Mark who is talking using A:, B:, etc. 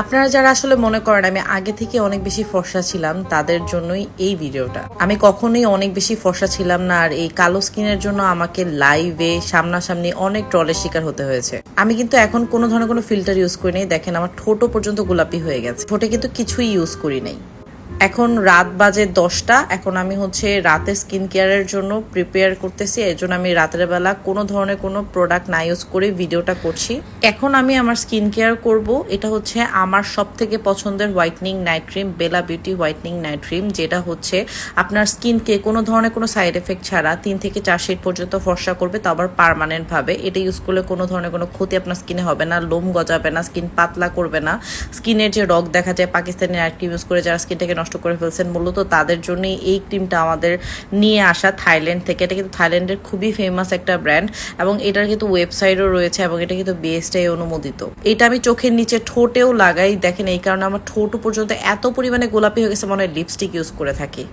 A: আপনারা যারা আসলে মনে করেন আমি আগে থেকে অনেক বেশি ফর্সা ছিলাম, তাদের জন্যই এই ভিডিওটা। আমি কখনোই অনেক বেশি ফর্সা ছিলাম না, আর এই কালো স্কিনের জন্য আমাকে লাইভে সামনাসামনি অনেক ট্রলের শিকার হতে হয়েছে। আমি কিন্তু এখন কোনো ধরনের কোনো ফিল্টার ইউজ করি নাই। দেখেন আমার ঠোঁটও পর্যন্ত গোলাপি হয়ে গেছে। ঠোঁটে কিন্তু কিছুই ইউজ করি নাই। এখন রাত বাজে দশটা। এখন আমি হচ্ছে রাতে স্কিন কেয়ারের জন্য প্রিপেয়ার করতেছি। এই জন্য আমি রাতের বেলা কোনো ধরনের কোনো প্রোডাক্ট না ইউজ করে ভিডিওটা করছি। এখন আমি আমার স্কিন কেয়ার করব। এটা হচ্ছে আমার সব থেকে পছন্দের whitening night cream Bella beauty whitening night cream যেটা হচ্ছে আপনার স্কিনকে কোনো ধরনের কোনো সাইড এফেক্ট ছাড়া তিন থেকে চার শেড পর্যন্ত ফর্সা করবে, তো আবার পারমানেন্ট ভাবে। এটা ইউজ করলে কোনো ধরনের কোনো ক্ষতি আপনার স্কিনে হবে না, লোম গজাবে না স্কিন পাতলা করবে না। স্কিনের যে রগ দেখা যায়, পাকিস্তানি নাইট ক্রিম ইউজ করে যারা স্কিনটাকে নষ্ট করে ফেলছেন মূলত তাদের জন্যই এই ক্রিমটা আমাদের নিয়ে আসা থাইল্যান্ড থেকে। এটা কিন্তু থাইল্যান্ডের খুবই ফেমাস একটা ব্র্যান্ড এবং এটার কিন্তু ওয়েবসাইটও রয়েছে এবং এটা কিন্তু বেস্টাই অনুমোদিত। এটা আমি চোখের নিচে ঠোঁটেও লাগাই, দেখেন এই কারণে আমার ঠোঁটও পর্যন্ত এত পরিমাণে গোলাপি হয়ে গেছে, মনে হয় লিপস্টিক ইউজ করে থাকি।